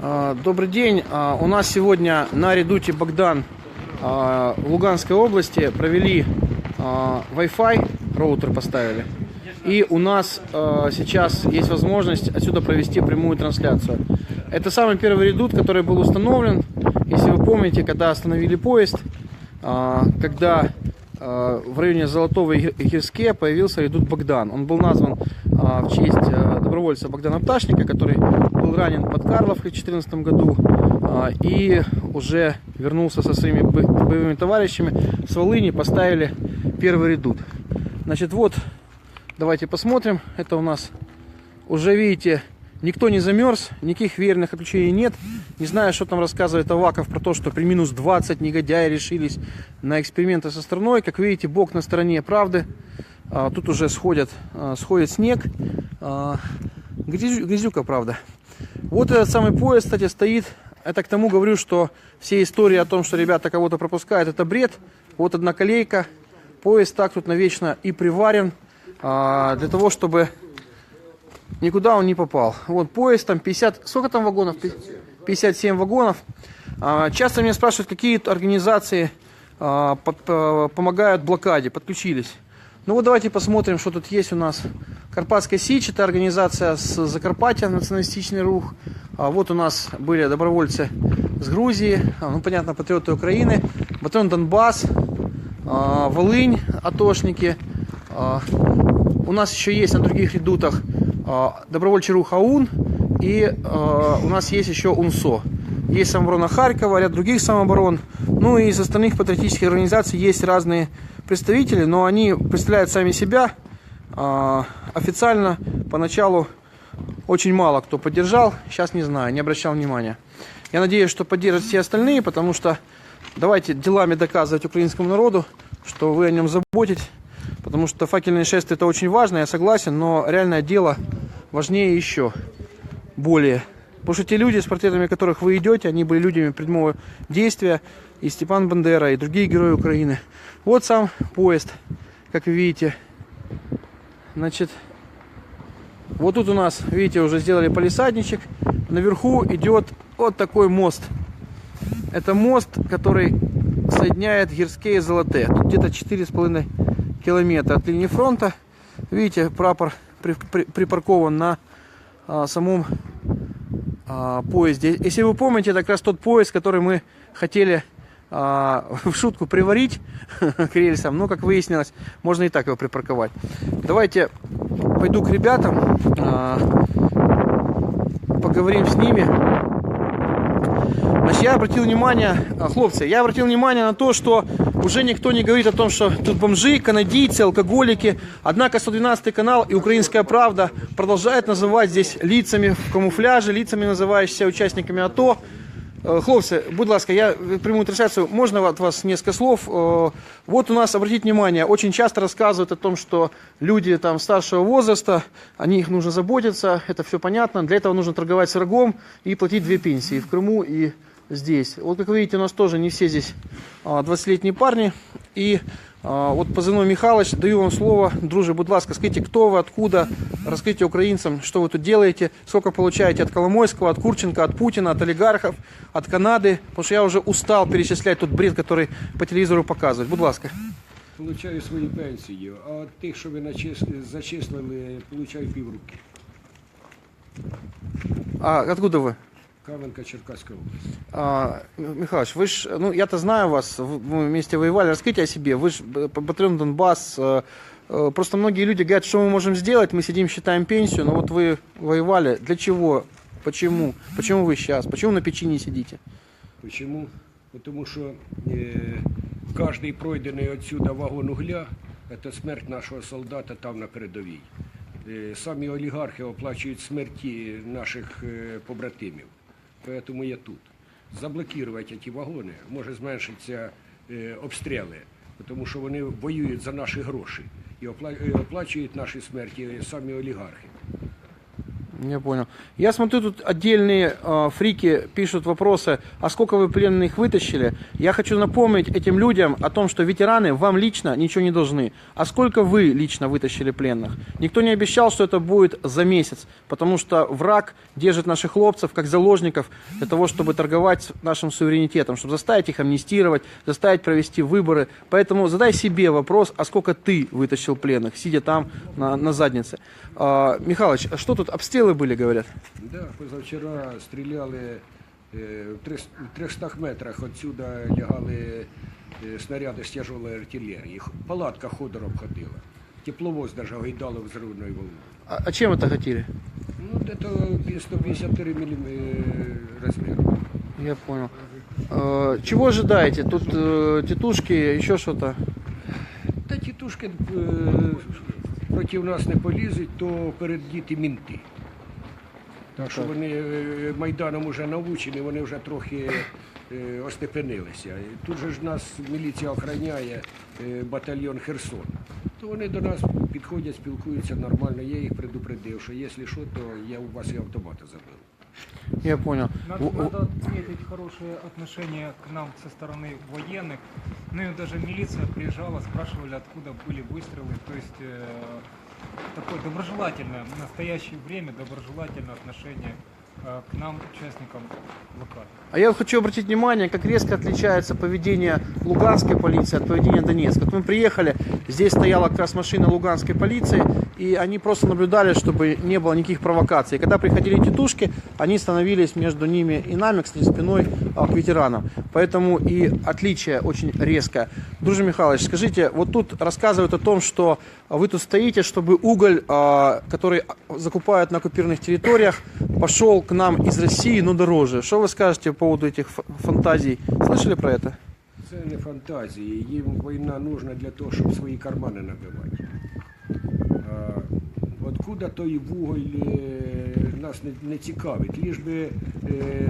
А, Добрый день. А, У нас сегодня на редуте Богдан а, в Луганской области провели Wi-Fi, роутер поставили. И у нас сейчас есть возможность отсюда провести прямую трансляцию. Это самый первый редут, который был установлен. Если вы помните, когда остановили поезд, когда в районе Золотого и Гирске появился редут Богдан. Он был назван в честь добровольца Богдана Пташника, который был ранен под Карловкой в 2014 году а, и уже вернулся со своими бо- боевыми товарищами с Волыни, поставили первый редут. Значит, вот, давайте посмотрим. Это у нас уже, видите, никто не замерз, никаких верных отключений нет. Не знаю, что там рассказывает Аваков про то, что при минус 20 негодяи решились на эксперименты со страной. Как видите, Бог на стороне правды. А, Тут уже сходят, а, сходит снег. Грязю- Грязюка, правда. Вот этот самый поезд, кстати, стоит. Это к тому говорю, что все истории о том, что ребята кого-то пропускают, это бред. Вот одна колейка. Поезд так тут навечно и приварен а, для того, чтобы никуда он не попал. Вот поезд, там 50, сколько там вагонов? Пи- 57 вагонов. А, Часто меня спрашивают, какие организации а, под- по- помогают блокаде, подключились. Ну вот давайте посмотрим, что тут есть у нас. Карпатская Сич, это организация с Закарпаття, националистичный рух. А вот у нас были добровольцы с Грузии, а, ну понятно, патриоты Украины, батальон Донбасс, а, Волынь, атошники. У нас еще есть на других редутах добровольчий рух АУН и у нас есть еще УНСО. Есть самооборона Харькова, ряд других самооборон. Ну и из остальных патриотических организаций есть разные представители, но они представляют сами себя. А, Официально поначалу очень мало кто поддержал, сейчас не знаю, не обращал внимания. Я надеюсь, что поддержат все остальные, потому что давайте делами доказывать украинскому народу, что вы о нем заботитесь, потому что факельное шествие это очень важно, я согласен, но реальное дело важнее еще, более. Потому что те люди, с портретами которых вы идете, они были людьми прямого действия, и Степан Бандера, и другие герои Украины. Вот сам поезд, как видите. Значит, вот тут у нас, видите, уже сделали полисадничек. Наверху идет вот такой мост. Это мост, который соединяет Гирске и Золоте. Тут где-то 4,5 километра от линии фронта. Видите, прапор при- при- припаркован на а, самом а, поезде. Если вы помните, это как раз тот поезд, который мы хотели в шутку приварить к рельсам, но, как выяснилось, можно и так его припарковать. Давайте пойду к ребятам, а, поговорим с ними. Значит, я обратил внимание, а, хлопцы, я обратил внимание на то, что уже никто не говорит о том, что тут бомжи, канадийцы, алкоголики. Однако 112 канал и Украинская правда продолжают называть здесь лицами в камуфляже, лицами, называющимися участниками АТО. Е, Хлопці, будь ласка, я приму трансляцию. Можно от вас несколько слов? Э, Вот у нас, обратите внимание, очень часто рассказывают о том, что люди там старшего возраста, о них нужно заботиться, это все понятно. Для этого нужно торговать сыргом и платить две пенсии в Крыму и здесь. Вот как вы видите, у нас тоже не все здесь а, 20-летние парни. И а, вот позывной Михалыч, даю вам слово. Друже, будь ласка, скажите, кто вы, откуда, расскажите украинцам, что вы тут делаете, сколько получаете от Коломойского, от Курченко, от Путина, от олигархов, от Канады, потому что я уже устал перечислять тот бред, который по телевизору показывают. Будь ласка. Получаю свою пенсію, а от тих, що ви зачислили, получаю півруки. А откуда вы? Каменка, Черкаська область. А, Михалыч, вы ж, ну я-то знаю вас, вы- мы вместе воевали, расскажите о себе, вы же батальон Донбасс, э, э, просто многие люди говорят, что мы можем сделать, мы сидим, считаем пенсию, но вот вы воевали, для чего, почему, почему вы сейчас, почему на печи не сидите? Чому? Тому що е, кожний пройдений отсюда вагон угля це смерть нашого солдата там на передовій. Е, самі олігархи оплачують смерті наших е, побратимів. Тому я тут. Заблокувати эти вагони може зменшитися е, обстріли, тому що вони воюють за наші гроші і е, оплачують наші смерті самі олігархи. Я понял. Я смотрю, тут отдельные э, фрики пишут вопросы, а сколько вы пленных вытащили? Я хочу напомнить этим людям о том, что ветераны вам лично ничего не должны. А сколько вы лично вытащили пленных? Никто не обещал, что это будет за месяц, потому что враг держит наших хлопцев как заложников для того, чтобы торговать нашим суверенитетом, чтобы заставить их амнистировать, заставить провести выборы. Поэтому задай себе вопрос, а сколько ты вытащил пленных, сидя там на, на заднице. А, Михалыч, а что тут обстрелы были, говорят? Да, позавчора стріляли е, в трис- в 300 метрах відсюди лягали е, снаряди з тяжелої артилерії. Х- Палатка ходором ходила. Тепловоз даже гойдало взривною волною. А, а чем это хотели? Ну, где-то 153 мм размеру. Я понял. Э, Чего ожидаете? Тут э, тетушки, еще что-то? Та тітушки е, проти нас не полізуть, то перед діти мінти. Так що так. вони е, Майданом вже навчені, вони вже трохи е, остепенилися. І Тут же ж нас міліція охороняє е, батальйон Херсон. То вони до нас підходять, спілкуються нормально. Я їх предупредив, що якщо що, то я у вас і автомата забив. Я понял. Надо, В- в- надо отметить хорошее отношение к нам со стороны военных. Ну и даже милиция приезжала, спрашивали, откуда были выстрелы. То есть э, такое доброжелательное, в настоящее время доброжелательное отношение к нам, участникам блокады. А я хочу обратить внимание, как резко отличается поведение луганской полиции от поведения Донецка. Вот мы приехали, здесь стояла как раз машина луганской полиции, и они просто наблюдали, чтобы не было никаких провокаций. Когда приходили тетушки, они становились между ними и нами, кстати, спиной а, к ветеранам. Поэтому и отличие очень резкое. Друже Михайлович, скажите, вот тут рассказывают о том, что вы тут стоите, чтобы уголь, а, который закупают на оккупированных территориях, пошел к нам из России, но дороже. Что вы скажете по поводу этих ф- фантазий? Слышали про это? Це не фантазії. Їм війна нужна для того, щоб свої кармани набивати. А, Откуда той вуголь е, нас не, не цікавить, ліж би е,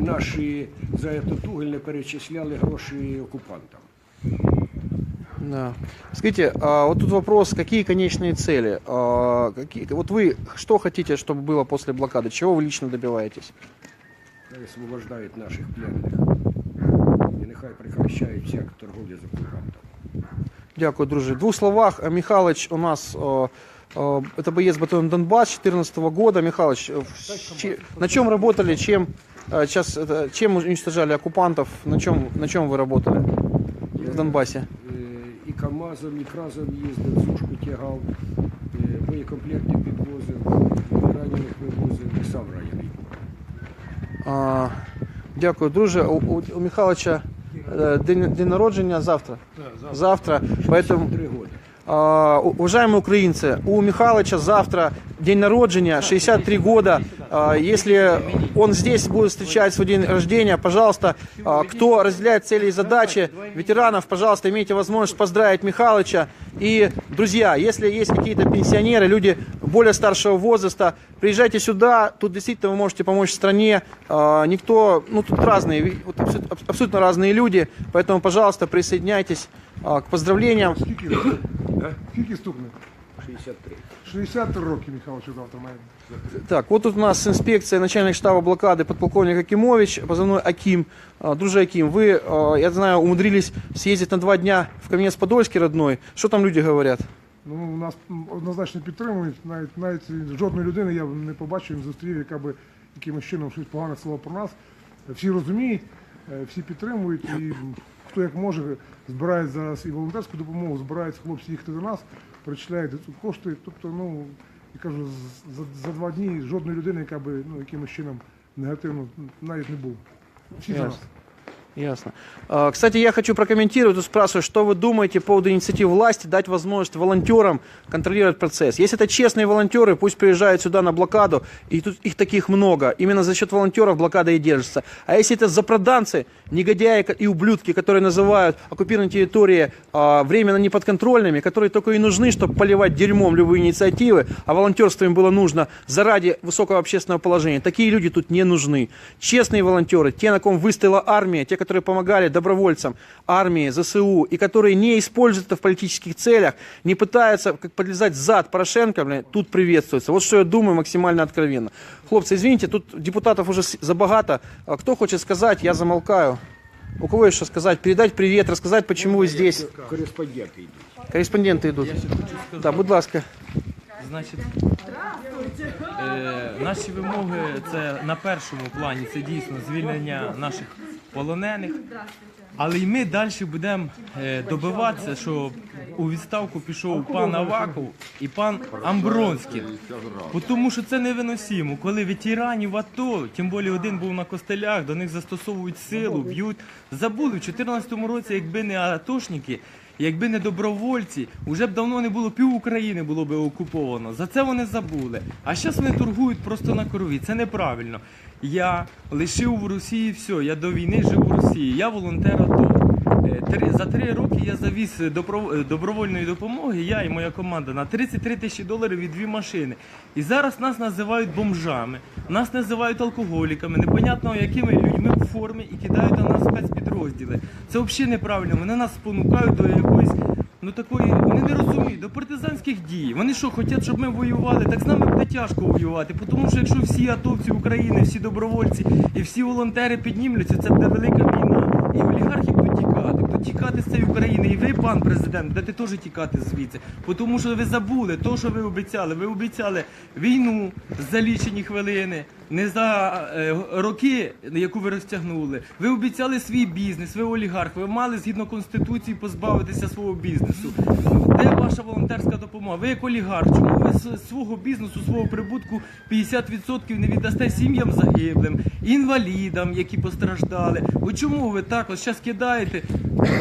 наші за этот уголь не перечисляли гроші окупантам. Да. Скажите, а вот тут вопрос, какие конечные цели? А, какие, вот вы что хотите, чтобы было после блокады? Чего вы лично добиваетесь? Хай освобождають наших пленних. І нехай прекращають всяку торговлю з окупантом. Дякую, друже. В двух словах, э, Михалыч у нас, э, э, это боец батальона Донбасс 2014 года. Михалыч, че- на чем работали, чем, сейчас, это, чем уничтожали оккупантов, на чем, на чем вы работали в Донбассе? Е, І КАМАЗом, і кразом їздив, сушку тягав, е, боєкомплекти підвозив, ранених вивозив, і сам ранений. А, дякую, друже. У, у, у Михалыча э, день, день народження завтра. Завтра. Поэтому Три роки. А, Уважаемые украинцы, у Михалыча завтра день народжения, 63 года. А, Если он здесь будет встречать свой день рождения, пожалуйста, а, кто разделяет цели и задачи ветеранов, пожалуйста, имейте возможность поздравить Михалыча. И, друзья, если есть какие-то пенсионеры, люди более старшего возраста, приезжайте сюда, тут действительно вы можете помочь стране. Никто, ну тут разные, абсолютно, разные люди, поэтому, пожалуйста, присоединяйтесь к поздравлениям. Скільки років? Скільки стукне? 63. 63 роки Михайловичу завтра має. Так, вот тут у нас инспекция, начальник штаба блокады, подполковник Акимович, позывной Аким. А, Друже Аким, вы, а, я знаю, умудрились съездить на два дня в Кам'янець-Подольський родной. Что там люди говорят? Ну, нас м, однозначно підтримують. Навіть навіть жодної людини я не побачив, не зустрів, яка би якимось чином щось погане сказала про нас. Всі розуміють, е, всі підтримують, і м, хто як може збирає зараз і волонтерську допомогу, збирають хлопці їхати до нас, перечисляють кошти. Тобто, ну я кажу, за, за два дні жодної людини, яка би ну, якимось чином негативно навіть не було. Всі за нас. Ясно. А, Кстати, я хочу прокомментировать, тут спрашивают, что вы думаете по поводу инициативы власти дать возможность волонтерам контролировать процесс. Если это честные волонтеры, пусть приезжают сюда на блокаду, и тут их таких много. Именно за счет волонтеров блокада и держится. А если это запроданцы, негодяи и ублюдки, которые называют оккупированные территории а, временно неподконтрольными, которые только и нужны, чтобы поливать дерьмом любые инициативы, а волонтерство им было нужно заради высокого общественного положения, такие люди тут не нужны. Честные волонтеры, те, на ком выстояла армия, те, которые помогали добровольцам, армии, ЗСУ, и которые не используют это в политических целях, не пытаются как подлезать зад Порошенко, блин, тут приветствуется. Вот что я думаю максимально откровенно. Хлопцы, извините, тут депутатов уже с- забагато. А Кто хочет сказать, я замолкаю. У кого есть что сказать? Передать привет, рассказать, почему вы здесь. Кореспонденти йдуть. Корреспонденты идут. Да, будь ласка. Значить, е, наші вимоги це на першому плані це дійсно звільнення наших полонених. Але й ми далі будемо е, добиватися, що у відставку пішов пан Аваков і пан Амбронський. Тому що це невиносимо. Коли ветеранів АТО, тим більше один був на костелях, до них застосовують силу, б'ють. Забули в 2014 році, якби не атошники, Якби не добровольці, уже б давно не було пів України було б окуповано. За це вони забули. А зараз вони торгують просто на крові. Це неправильно. Я лишив в Росії все. Я до війни жив у Росії. Я волонтер АТО. Е, За три роки я завіз е, добровольної допомоги, я і моя команда, на 33 тисячі доларів і дві машини. І зараз нас називають бомжами, нас називають алкоголіками, непонятно якими людьми в формі і кидають на нас спецпідрозділи. Це взагалі неправильно. Вони нас спонукають до якоїсь. Ну такої, вони не розуміють, до партизанських дій. Вони що, хочуть, щоб ми воювали, так з нами буде тяжко воювати. Тому що якщо всі атовці України, всі добровольці і всі волонтери піднімуться, це буде велика війна. І олігархи будуть тікати. Будуть тікати з цієї України. І ви, пан президент, будете теж тікати звідси. Тому що ви забули то, що ви обіцяли. Ви обіцяли війну за лічені хвилини, не за е, роки, яку ви розтягнули. Ви обіцяли свій бізнес, ви олігарх. Ви мали згідно конституції позбавитися свого бізнесу. Де ваша волонтерська допомога? Ви як олігарх, чому ви з свого бізнесу, свого прибутку 50% не віддасте сім'ям загиблим, інвалідам, які постраждали? От чому ви так ось зараз кидаєте?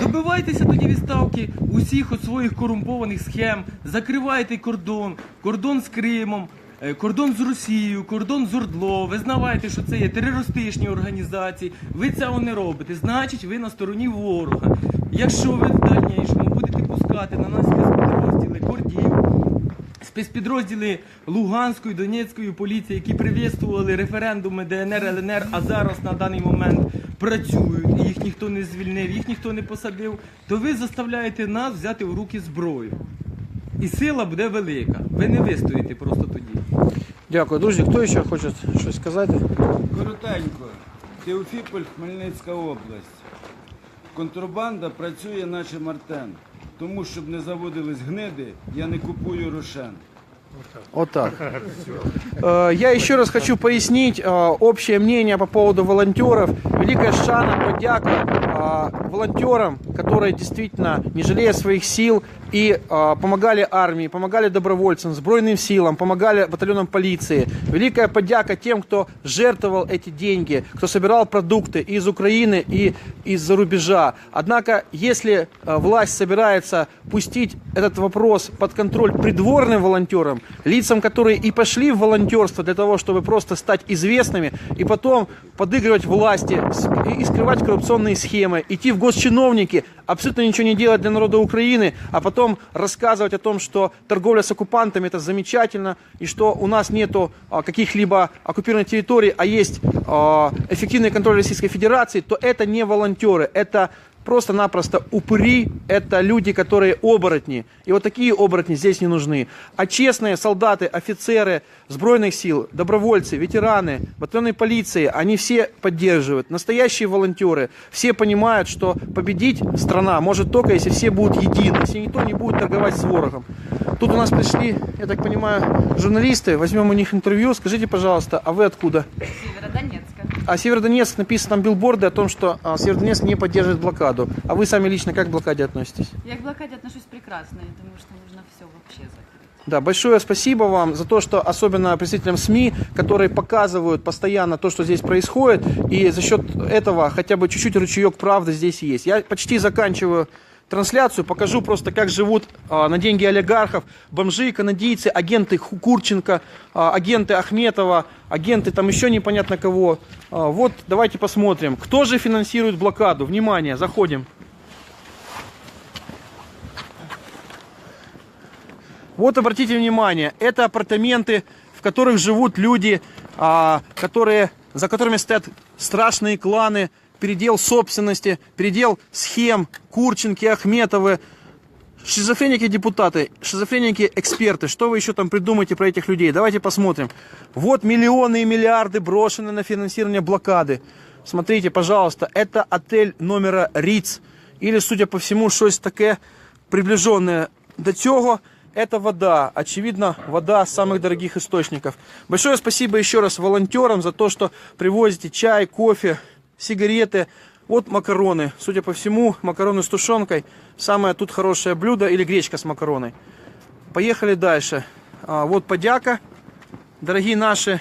Добивайтеся тоді відставки усіх от своїх корумпованих схем, закривайте кордон, кордон з Кримом. Е, Кордон з Росією, кордон з Ордло, ви знаєте, що це є терористичні організації. Ви цього не робите. Значить, ви на стороні ворога. Якщо ви в дальнішому будете пускати на нас спецпідрозділи Кордів, спецпідрозділи Луганської, Донецької поліції, які привітствували референдуми ДНР, ЛНР, а зараз на даний момент працюють, і їх ніхто не звільнив, їх ніхто не посадив, то ви заставляєте нас взяти в руки зброю. І сила буде велика. Ви не вистоїте просто тоді. Дякую. Друзі, хто ще хоче щось сказати? Коротенько. Теофіполь, Хмельницька область. Контрабанда працює наче Мартен. Тому, щоб не заводились гниди, я не купую рошен. Вот так. Э, Я еще раз хочу пояснить э, общее мнение по поводу волонтеров. Великая шана, подяка э, волонтерам, которые действительно, не жалея своих сил, и э, помогали армии, помогали добровольцам, сбройным силам, помогали батальонам полиции. Великая подяка тем, кто жертвовал эти деньги, кто собирал продукты и из Украины, и из-за рубежа. Однако, если э, власть собирается пустить этот вопрос под контроль придворным волонтерам, лицам, которые и пошли в волонтерство для того, чтобы просто стать известными, и потом подыгрывать власти и скрывать коррупционные схемы, идти в госчиновники, абсолютно ничего не делать для народа Украины, а потом рассказывать о том, что торговля с оккупантами это замечательно, и что у нас нету а, каких-либо оккупированных территорий, а есть а, эффективный контроль Российской Федерации, то это не волонтеры, это просто-напросто упыри, это люди, которые оборотни. И вот такие оборотни здесь не нужны. А честные солдаты, офицеры сбройных сил, добровольцы, ветераны, батальонной полиции, они все поддерживают. Настоящие волонтеры, все понимают, что победить страна может только, если все будут едины, если никто не будет торговать с ворогом. Тут у нас пришли, я так понимаю, журналисты, возьмем у них интервью. Скажите, пожалуйста, а вы откуда? Северодонецка. А Северодонецк написано там билборды о том, что а, Северодонецк не поддерживает блокаду. А вы сами лично как к блокаде относитесь? Я к блокаде отношусь прекрасно, я думаю, что нужно все вообще закрыть. Да, большое спасибо вам за то, что особенно представителям СМИ, которые показывают постоянно то, что здесь происходит, и за счет этого хотя бы чуть-чуть ручеек правды здесь есть. Я почти заканчиваю трансляцию, покажу просто, как живут а, на деньги олигархов бомжи, канадийцы, агенты Ху- Курченко, а, агенты Ахметова, агенты там еще непонятно кого. А, вот давайте посмотрим, кто же финансирует блокаду. Внимание, заходим. Вот обратите внимание, это апартаменты, в которых живут люди, а, которые, за которыми стоят страшные кланы передел собственности, передел схем, Курченки, Ахметовы, шизофреники депутаты, шизофреники эксперты. Что вы еще там придумаете про этих людей? Давайте посмотрим. Вот миллионы и миллиарды брошены на финансирование блокады. Смотрите, пожалуйста, это отель номера Риц. Или, судя по всему, щось таке приближенное до цього. Это вода. Очевидно, вода самых дорогих источников. Большое спасибо еще раз волонтерам за то, что привозите чай, кофе, сигареты. Вот макароны. Судя по всему, макароны с тушенкой. Самое тут хорошее блюдо или гречка с макароной. Поехали дальше. А, вот подяка. Дорогі наші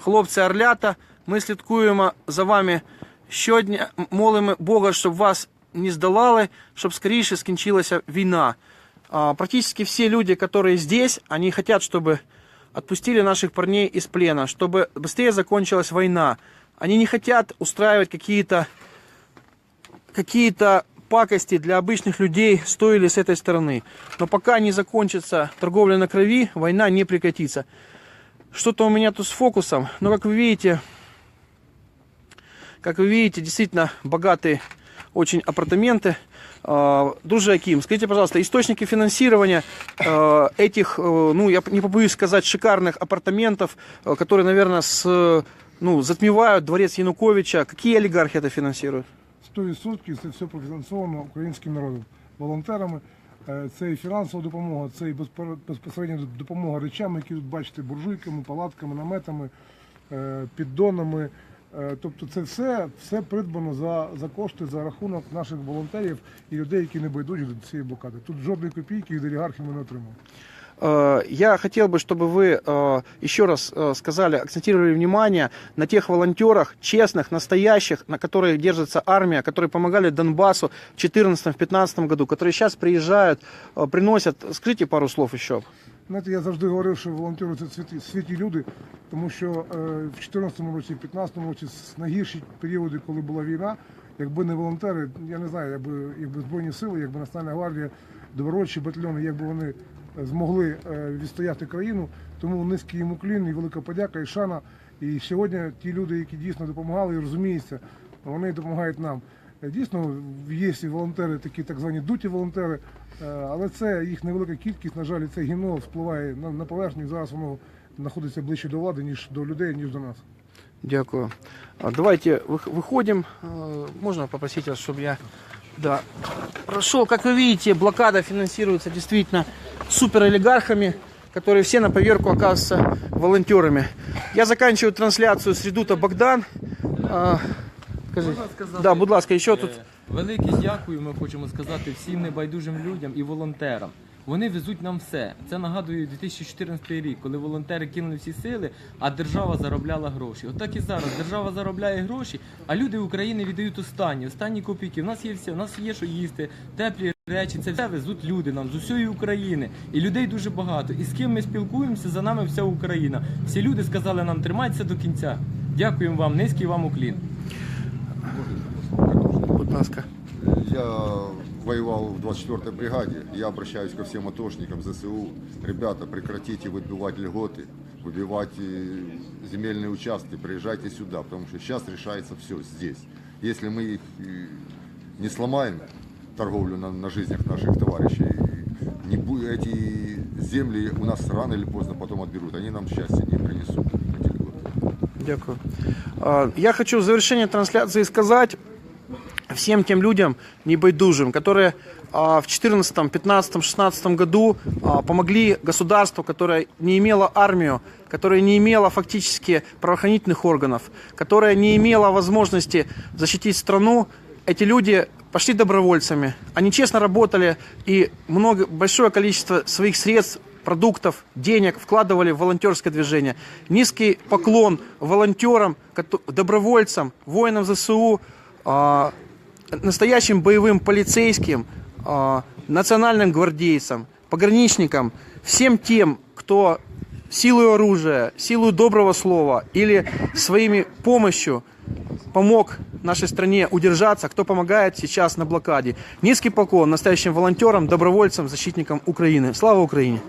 хлопці орлята, ми слідкуємо за вами щодня. Молимо Бога, щоб вас не здолали, щоб скоріше скінчилася війна. А, Практически все люди, которые здесь, они хотят, чтобы отпустили наших парней из плена, чтобы быстрее закончилась война. Они не хотят устраивать какие-то какие-то пакости для обычных людей стоили с этой стороны. Но пока не закончится торговля на крови, война не прекратится. Что-то у меня тут с фокусом, но как вы видите, как вы видите, действительно богатые очень апартаменты. Э, Друже Аким, скажите, пожалуйста, источники финансирования э, этих, э, ну, я не побоюсь сказать, шикарных апартаментов, э, которые, наверное, с, ну, затмевают дворец Януковича, какие олигархи это финансируют? 100% це все профінансовано українським народом, волонтерами. Е, Це і фінансова допомога, це і безпосередня допомога речами, які тут бачите, буржуйками, палатками, наметами, е, піддонами. Е, Тобто це все, все придбано за, за кошти, за рахунок наших волонтерів і людей, які не байдужі до цієї блокади. Тут жодної копійки від олігархів ми не отримали. Э, Я хотел бы, чтобы вы э, еще раз э, сказали, акцентировали внимание на тех волонтерах, честных, настоящих, на которых держится армия, которые помогали Донбассу в 2014-2015 году, которые сейчас приезжают, э, приносят. Скажите пару слов еще. Знаєте, я завжди говорив, що волонтери це святі, святі люди, тому що е, в 2014 році, в 2015 році, с- найгірші періоди, коли була війна, якби не волонтери, я не знаю, якби, якби Збройні сили, якби Національна гвардія, добровольчі батальйони, якби вони е, змогли е, відстояти країну. Тому низький їм уклін і велика подяка і шана. І сьогодні ті люди, які дійсно допомагали і розуміються, вони допомагають нам. Е, Дійсно, є і волонтери, такі так звані дуті волонтери, е, але це їх невелика кількість. На жаль, і це гімно вспливає на, на поверхню. і Зараз воно знаходиться ближче до влади, ніж до людей, ніж до нас. Дякую. А, Давайте вых- выходим. Э, Можно попросить вас, чтобы я да, прошел. Как вы видите, блокада финансируется действительно суперолигархами, которые все на поверку оказываются волонтерами. Я заканчиваю трансляцию с редута Богдан. А, Скажіть. сказати? Да, будь ласка, ще тут. Е, Велике дякую, ми хочемо сказати всім небайдужим людям і волонтерам. Вони везуть нам все. Це нагадує 2014 рік, коли волонтери кинули всі сили, а держава заробляла гроші. Отак і зараз. Держава заробляє гроші, а люди України віддають останні, останні копійки. У нас є все, у нас є що їсти, теплі речі. Це все везуть люди нам з усієї України. І людей дуже багато. І з ким ми спілкуємося, за нами вся Україна. Всі люди сказали нам тримайтеся до кінця. Дякуємо вам, низький вам уклін. Будь ласка. Я воевал в 24-й бригаде. Я обращаюсь ко всем атошникам ЗСУ. Ребята, прекратите выбивать льготы, выбивать э, земельные участки. Приезжайте сюда, потому что сейчас решается все здесь. Если мы их э, не сломаем, торговлю на, на жизнях наших товарищей, не эти земли у нас рано или поздно потом отберут. Они нам счастья не принесут. Дякую. А, Я хочу в завершение трансляции сказать всем тем людям небайдужим, которые а, в 2014, 15, 16 году а, помогли государству, которое не имело армию, которое не имело фактически правоохранительных органов, которое не имело возможности защитить страну, эти люди пошли добровольцами. Они честно работали и много, большое количество своих средств продуктов, денег вкладывали в волонтерское движение. Низкий поклон волонтерам, добровольцам, воинам ЗСУ, а, настоящим боевым полицейским, а, национальным гвардейцам, пограничникам, всем тем, кто силой оружия, силой доброго слова или своими помощью помог нашей стране удержаться, кто помогает сейчас на блокаде. Низкий поклон настоящим волонтерам, добровольцам, защитникам Украины. Слава Украине!